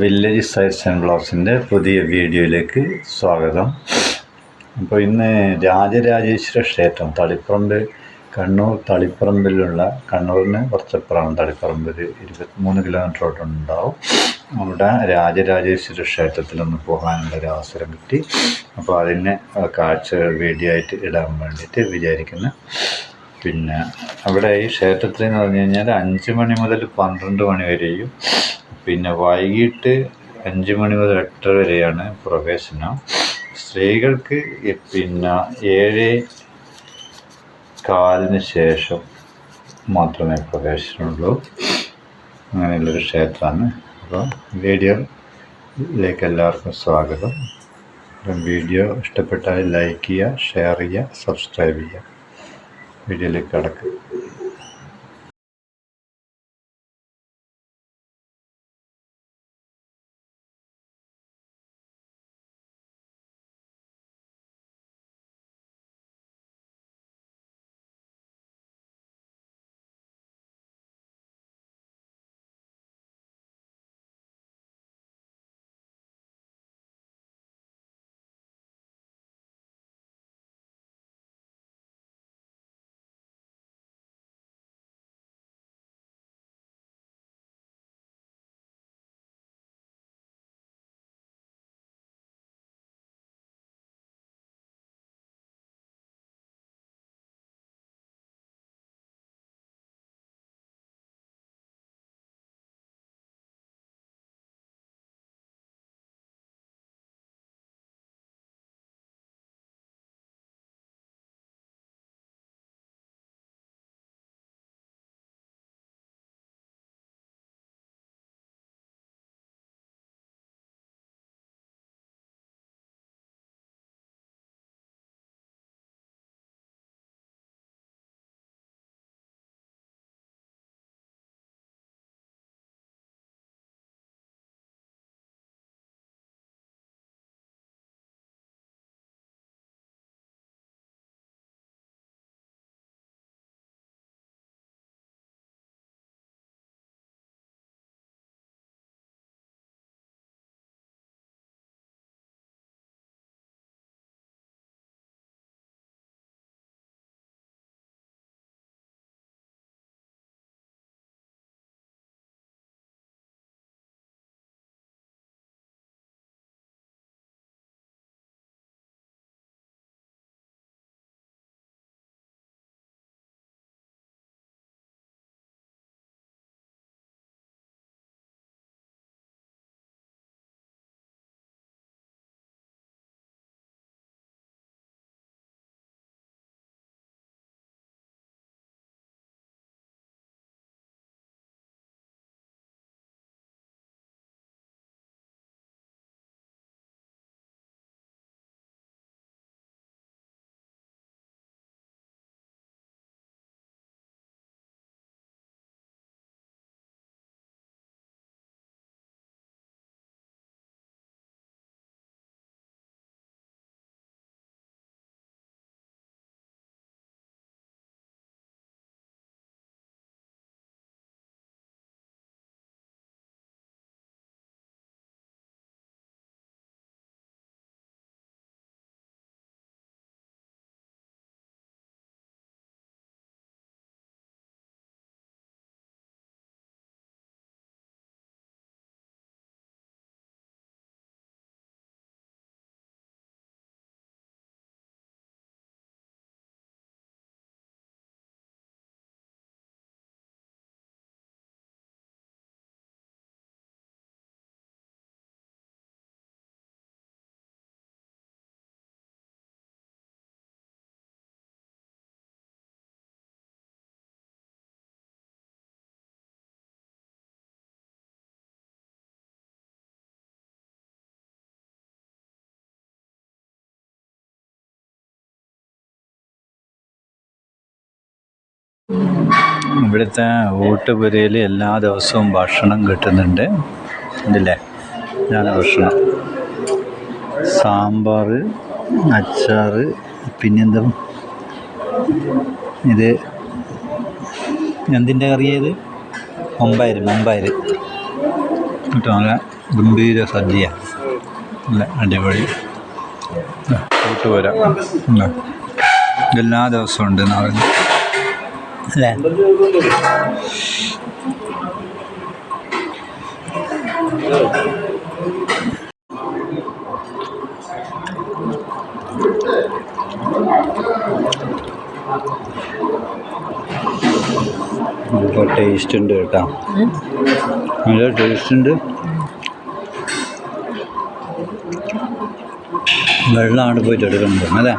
Village size and ബ്ലോഗ്സിന്റെ പുതിയ വീഡിയോയിലേക്ക് സ്വാഗതം. അപ്പോൾ ഇന്ന് രാജരാജേശ്വര ക്ഷേത്രം തളിപ്പറമ്പ് കണ്ണൂർ തളിപ്പറമ്പിലുള്ള കണ്ണൂരിന് കുറച്ചപ്പുറമാണ് തളിപ്പറമ്പ് ഒരു ഇരുപത്തിമൂന്ന് കിലോമീറ്റർ ഉണ്ടാവും അവിടെ രാജരാജേശ്വര ക്ഷേത്രത്തിലൊന്ന് പോകാനുള്ള ഒരു അവസരം കിട്ടി. അപ്പോൾ അതിന് കാഴ്ച വീഡിയോ ആയിട്ട് ഇടാൻ വേണ്ടിയിട്ട് വിചാരിക്കുന്നു. പിന്നെ അവിടെ ഈ ക്ഷേത്രത്തിൽ എന്ന് പറഞ്ഞു കഴിഞ്ഞാൽ അഞ്ച് മണി മുതൽ പന്ത്രണ്ട് മണി വരെയും പിന്നെ വൈകിട്ട് അഞ്ച് മണി മുതൽ എട്ടര വരെയാണ് പ്രവേശനം. സ്ത്രീകൾക്ക് പിന്നെ ഏഴ് കാലിന് ശേഷം മാത്രമേ പ്രവേശനമുള്ളൂ. അങ്ങനെയുള്ളൊരു ക്ഷേത്രമാണ്. അപ്പോൾ വീഡിയോയിലേക്ക് എല്ലാവർക്കും സ്വാഗതം. വീഡിയോ ഇഷ്ടപ്പെട്ടാൽ ലൈക്ക് ചെയ്യുക ഷെയർ ചെയ്യുക സബ്സ്ക്രൈബ് ചെയ്യുക. വീഡിയോയിലേക്ക് കടക്കുക ഇവിടുത്തെ ഊട്ടുപുരയിൽ എല്ലാ ദിവസവും ഭക്ഷണം കിട്ടുന്നുണ്ട്. ഉണ്ടല്ലേ ഞാൻ ഭക്ഷണം. സാമ്പാർ അച്ചാർ പിന്നെന്താ? ഇത് എന്തിന്റെ കറിയത് മമ്പയർ മുമ്പായിര് കിട്ടും നല്ല ഗംഭീര സദ്യ. നല്ല അടിപൊളി. ഊട്ടുപുര എല്ലാ ദിവസവും ഉണ്ട് നാളെ അല്ലേ? നല്ല ടേസ്റ്റ് ഉണ്ട് കേട്ടോ. നല്ല ടേസ്റ്റ് ഉണ്ട്. വെള്ളമാണ് പോയിട്ട് എടുക്കുന്നത് അല്ലേ?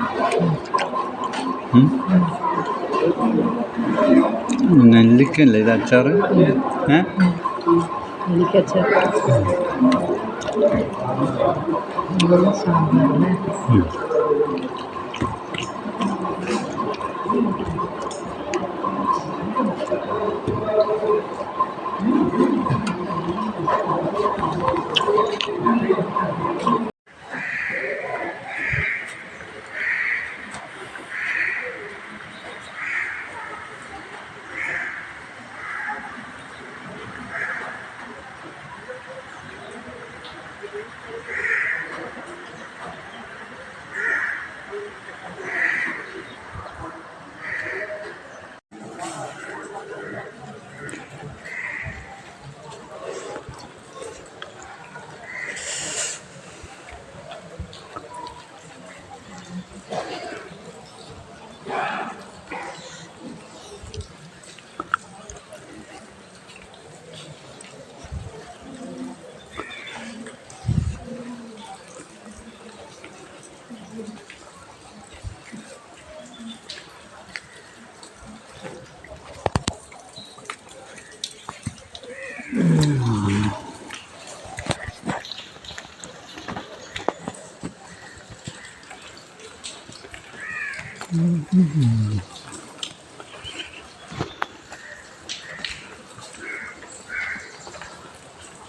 നെല്ലിക്കല്ലേ ഇത് അച്ചാറ്? ഏ?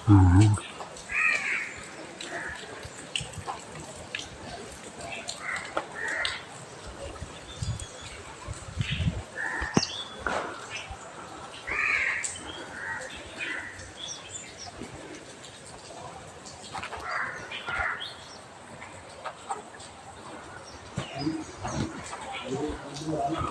Mm-hmm. Home.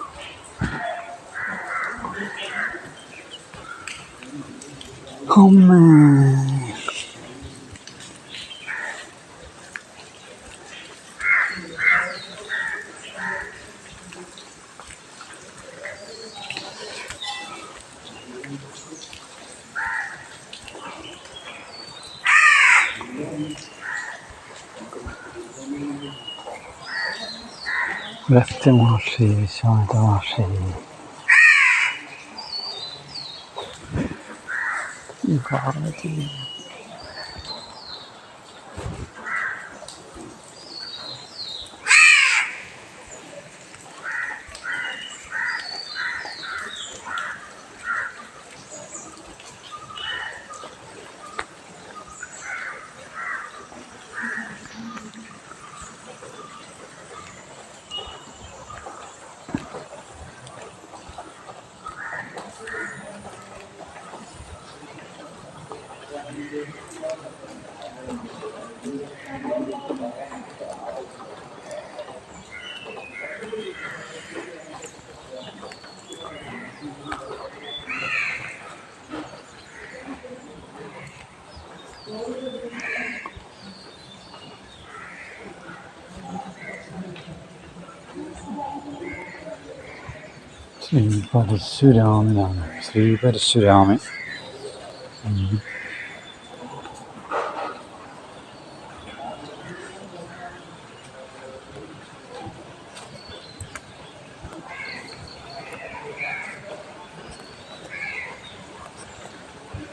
Thank you. Lefte mașini, soarta mașini. Incarnate. Shri പരശുരാമനാണ് Shri Parasuraman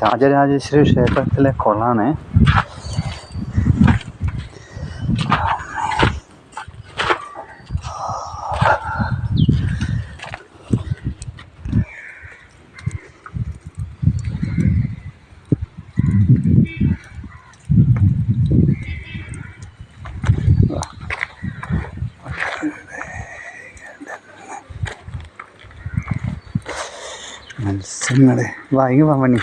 Rajarajeshwari ക്ഷേത്രത്തിലെ കുളമാണ് മത്സ്യങ്ങളെ വാങ്ങി വാ പണി